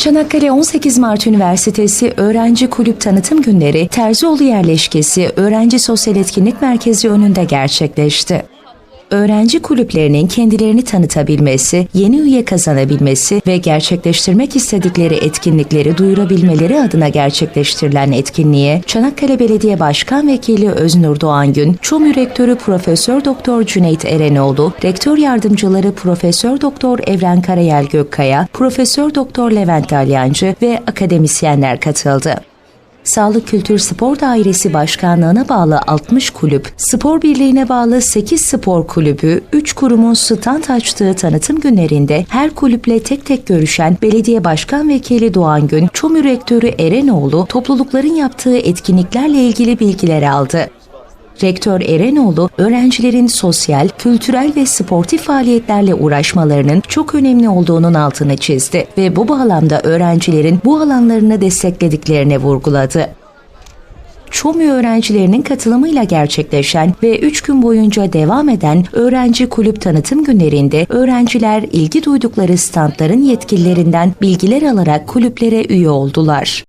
Çanakkale 18 Mart Üniversitesi Öğrenci Kulüp Tanıtım Günleri Terzioğlu Yerleşkesi Öğrenci Sosyal Etkinlik Merkezi önünde gerçekleşti. Öğrenci kulüplerinin kendilerini tanıtabilmesi, yeni üye kazanabilmesi ve gerçekleştirmek istedikleri etkinlikleri duyurabilmeleri adına gerçekleştirilen etkinliğe Çanakkale Belediye Başkan Vekili Öznur Doğangün, ÇOMÜ Rektörü Profesör Doktor Cüneyt Erenoğlu, Rektör Yardımcıları Profesör Doktor Evren Karayel Gökkaya, Profesör Doktor Levent Dalyancı ve akademisyenler katıldı. Sağlık Kültür Spor Dairesi Başkanlığı'na bağlı 60 kulüp, Spor Birliği'ne bağlı 8 spor kulübü, 3 kurumun stand açtığı tanıtım günlerinde her kulüple tek tek görüşen Belediye Başkan Vekili Doğan Gün, ÇOMÜ Rektörü Erenoğlu, toplulukların yaptığı etkinliklerle ilgili bilgiler aldı. Rektör Erenoğlu, öğrencilerin sosyal, kültürel ve sportif faaliyetlerle uğraşmalarının çok önemli olduğunun altını çizdi ve bu bağlamda öğrencilerin bu alanlarını desteklediklerini vurguladı. ÇOMÜ öğrencilerinin katılımıyla gerçekleşen ve 3 gün boyunca devam eden öğrenci kulüp tanıtım günlerinde öğrenciler ilgi duydukları standların yetkililerinden bilgiler alarak kulüplere üye oldular.